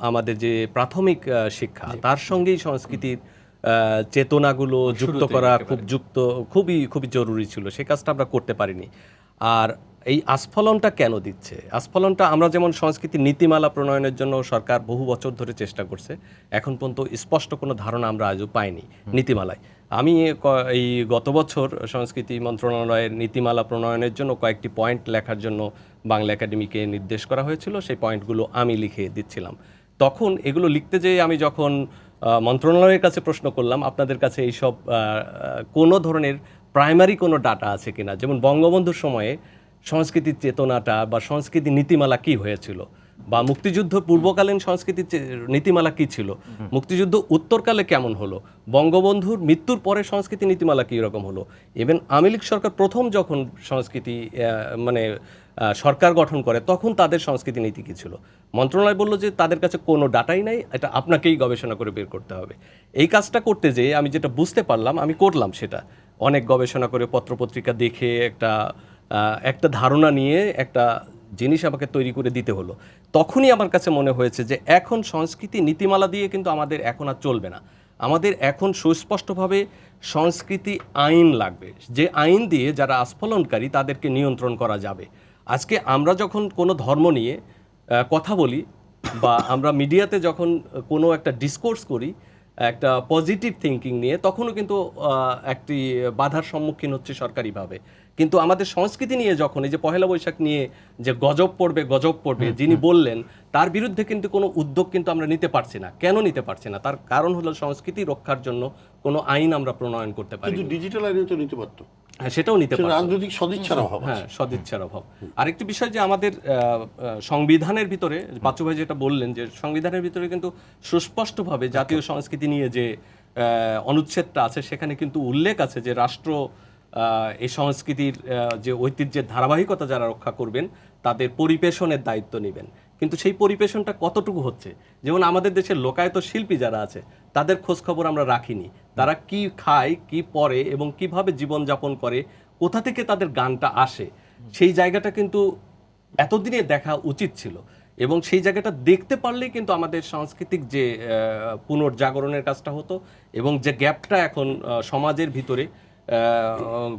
আমাদের যে প্রাথমিক শিক্ষা তার সঙ্গেই সংস্কৃতির চেতনাগুলো যুক্ত করা খুব যুক্ত খুবই খুবই জরুরি ছিল। সে কাজটা আমরা করতে পারিনি। আর এই আস্ফলনটা কেন দিচ্ছে? আস্ফলনটা আমরা যেমন সংস্কৃতি নীতিমালা প্রণয়নের জন্য সরকার বহু বছর ধরে চেষ্টা করছে এখন পর্যন্ত স্পষ্ট কোনো ধারণা আমরা আজও পাইনি নীতিমালায়। আমি এই গত বছর সংস্কৃতি মন্ত্রণালয়ের নীতিমালা প্রণয়নের জন্য কয়েকটি পয়েন্ট লেখার জন্য বাংলা একাডেমিকে নির্দেশ করা হয়েছিল। সেই পয়েন্টগুলো আমি লিখে দিচ্ছিলাম। তখন এগুলো লিখতে যেয়ে আমি যখন মন্ত্রণালয়ের কাছে প্রশ্ন করলাম আপনাদের কাছে এইসব কোনো ধরনের প্রাইমারি কোনো ডাটা আছে কিনা? যেমন বঙ্গবন্ধুর সময়ে সংস্কৃতির চেতনাটা বা সংস্কৃতি নীতিমালা কি হয়েছিল? বা মুক্তিযুদ্ধ পূর্বকালীন সংস্কৃতির নীতিমালা কি ছিল? মুক্তিযুদ্ধ উত্তরকালে কেমন হলো? বঙ্গবন্ধুর মৃত্যুর পরে সংস্কৃতি নীতিমালা কী রকম হলো? ইভেন আওয়ামী লীগ সরকার প্রথম যখন সংস্কৃতি মানে সরকার গঠন করে, তখন তাদের সংস্কৃতি নীতি কী ছিল? মন্ত্রণালয় বলল যে তাদের কাছে কোনো ডাটাই নাই, এটা আপনাকেই গবেষণা করে বের করতে হবে। এই কাজটা করতে যেয়ে আমি যেটা বুঝতে পারলাম, আমি করলাম সেটা। অনেক গবেষণা করে, পত্রপত্রিকা দেখে একটা একটা ধারণা নিয়ে একটা জিনিস আমাকে তৈরি করে দিতে হলো। তখনই আমার কাছে মনে হয়েছে যে এখন সংস্কৃতি নীতিমালা দিয়ে কিন্তু আমাদের এখন আর চলবে না। আমাদের এখন সুস্পষ্টভাবে সংস্কৃতি আইন লাগবে। যে আইন দিয়ে যারা আস্ফলনকারী তাদেরকে নিয়ন্ত্রণ করা যাবে। আজকে আমরা যখন কোনো ধর্ম নিয়ে কথা বলি বা আমরা মিডিয়াতে যখন কোনো একটা ডিসকোর্স করি একটা পজিটিভ থিঙ্কিং নিয়ে তখনও কিন্তু একটি বাধার সম্মুখীন হচ্ছে সরকারিভাবে। কিন্তু আমাদের সংস্কৃতি নিয়ে যখন এই যে পহেলা বৈশাখ নিয়ে যে গজব পড়বে গজব পড়বে যিনি বললেন তার বিরুদ্ধে কিন্তু কোনো উদ্যোগ কিন্তু আমরা নিতে পারছি না। কেন নিতে পারছি না? তার কারণ হলো সংস্কৃতি রক্ষার জন্য কোনো আইন আমরা প্রণয়ন করতে পারি কিন্তু ডিজিটাল আইন তো নিতে পারতো হ্যাঁ, সেটাও নিতে পারছি রাজনৈতিক সদিচ্ছার অভাব হ্যাঁ সদিচ্ছার অভাব। আরেকটি বিষয় যে আমাদের সংবিধানের ভিতরে বাচ্চু ভাই যেটা বললেন যে সংবিধানের ভিতরে কিন্তু সুস্পষ্টভাবে জাতীয় সংস্কৃতি নিয়ে যে আহ, অনুচ্ছেদটা আছে সেখানে কিন্তু উল্লেখ আছে যে রাষ্ট্র আহ, এই সংস্কৃতির যে ঐতিহ্যের ধারাবাহিকতা যারা রক্ষা করবেন তাদের পরিবেশনের দায়িত্ব নেবেন। কিন্তু সেই পরিবেশনটা কতটুকু হচ্ছে? যেমন আমাদের দেশের লোকায়ত শিল্পী যারা আছে, তাদের খোঁজ খবর আমরা রাখিনি। তারা কি খায়, কি পরে এবং কীভাবে জীবনযাপন করে, কোথা থেকে তাদের গানটা আসে, সেই জায়গাটা কিন্তু এতদিনে দেখা উচিত ছিল। এবং সেই জায়গাটা দেখতে পারলেই কিন্তু আমাদের সাংস্কৃতিক যে পুনর্জাগরণের কাজটা হতো এবং যে গ্যাপটা এখন সমাজের ভিতরে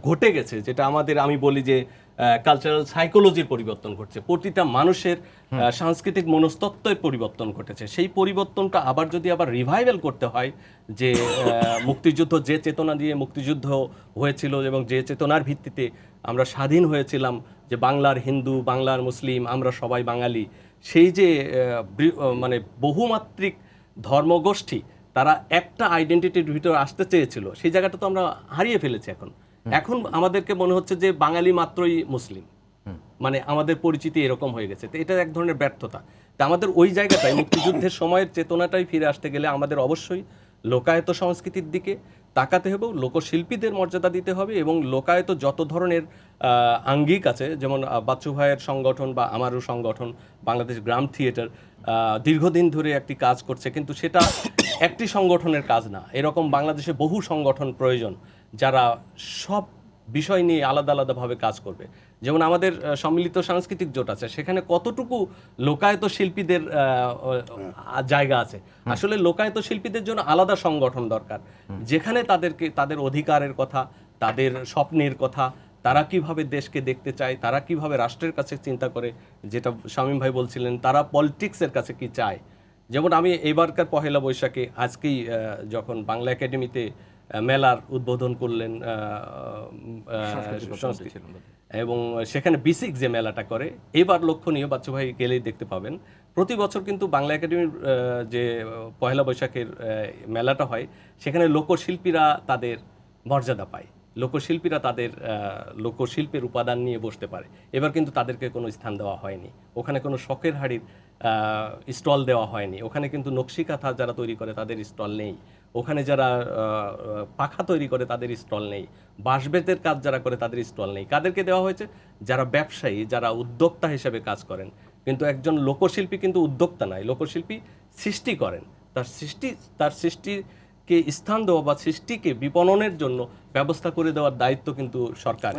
ঘটে গেছে, যেটা আমাদের, আমি বলি যে কালচারাল সাইকোলজির পরিবর্তন ঘটছে। প্রতিটা মানুষের সাংস্কৃতিক মনস্তত্ত্বের পরিবর্তন ঘটেছে। সেই পরিবর্তনটা আবার যদি আবার রিভাইভাল করতে হয় যে মুক্তিযুদ্ধ যে চেতনা দিয়ে মুক্তিযুদ্ধ হয়েছিল এবং যে চেতনার ভিত্তিতে আমরা স্বাধীন হয়েছিলাম যে বাংলার হিন্দু বাংলার মুসলিম আমরা সবাই বাঙালি সেই যে মানে বহুমাত্রিক ধর্মগোষ্ঠী তারা একটা আইডেন্টিটির ভিতরে আসতে চেয়েছিল সেই জায়গাটা তো আমরা হারিয়ে ফেলেছি এখন। এখন আমাদেরকে মনে হচ্ছে যে বাঙালি মাত্রই মুসলিম। মানে আমাদের পরিচিতি এরকম হয়ে গেছে। তো এটা এক ধরনের ব্যর্থতা। তা আমাদের ওই জায়গাটায় মুক্তিযুদ্ধের সময়ের চেতনাটাই ফিরে আসতে গেলে আমাদের অবশ্যই লোকায়ত সংস্কৃতির দিকে তাকাতে হবে লোকশিল্পীদের মর্যাদা দিতে হবে এবং লোকায়ত যত ধরনের আঙ্গিক আছে যেমন বাচ্চু ভাইয়ের সংগঠন বা আমারও সংগঠন বাংলাদেশ গ্রাম থিয়েটার দীর্ঘদিন ধরে একটি কাজ করছে। কিন্তু সেটা একটি সংগঠনের কাজ না এরকম বাংলাদেশে বহু সংগঠন প্রয়োজন যারা সব বিষয় নিয়ে আলাদা আলাদাভাবে কাজ করবে। যেমন আমাদের সম্মিলিত সাংস্কৃতিক জোট আছে সেখানে কতটুকু লোকায়ত শিল্পীদের জায়গা আছে? আসলে লোকায়ত শিল্পীদের জন্য আলাদা সংগঠন দরকার। যেখানে তাদেরকে তাদের অধিকারের কথা তাদের স্বপ্নের কথা তারা কীভাবে দেশকে দেখতে চায় তারা কীভাবে রাষ্ট্রের কাছে চিন্তা করে যেটা শামীম ভাই বলছিলেন তারা পলিটিক্সের কাছে কি চায়? যেমন আমি এবারকার পহেলা বৈশাখে আজকেই যখন বাংলা একাডেমিতে মেলার উদ্বোধন করলেন এবং সেখানে বিসিক যে মেলাটা করে এবার লক্ষণীয় বাচ্চু ভাই গেলেই দেখতে পাবেন। প্রতি বছর কিন্তু বাংলা একাডেমির যে পহেলা বৈশাখের মেলাটা হয় সেখানে লোকশিল্পীরা তাদের মর্যাদা পায়। লোকশিল্পীরা তাদের লোকশিল্পের উপাদান নিয়ে বসতে পারে। এবার কিন্তু তাদেরকে কোনো স্থান দেওয়া হয়নি। ওখানে কোনো শখের হাড়ির স্টল দেওয়া হয়নি। ওখানে কিন্তু নকশি কাঁথা যারা তৈরি করে তাদের স্টল নেই। ওখানে যারা পাখা তৈরি করে তাদের স্টল নেই। বাঁশবেতের কাজ যারা করে তাদের স্টল নেই। কাদেরকে দেওয়া হয়েছে? যারা ব্যবসায়ী, যারা উদ্যোক্তা হিসেবে কাজ করেন। কিন্তু একজন লোকশিল্পী কিন্তু উদ্যোক্তা নয়, লোকশিল্পী সৃষ্টি করেন। তার সৃষ্টি, তার সৃষ্টিকে স্থান দেওয়া বা সৃষ্টিকে বিপণনের জন্য ব্যবস্থা করে দেওয়ার দায়িত্ব কিন্তু সরকার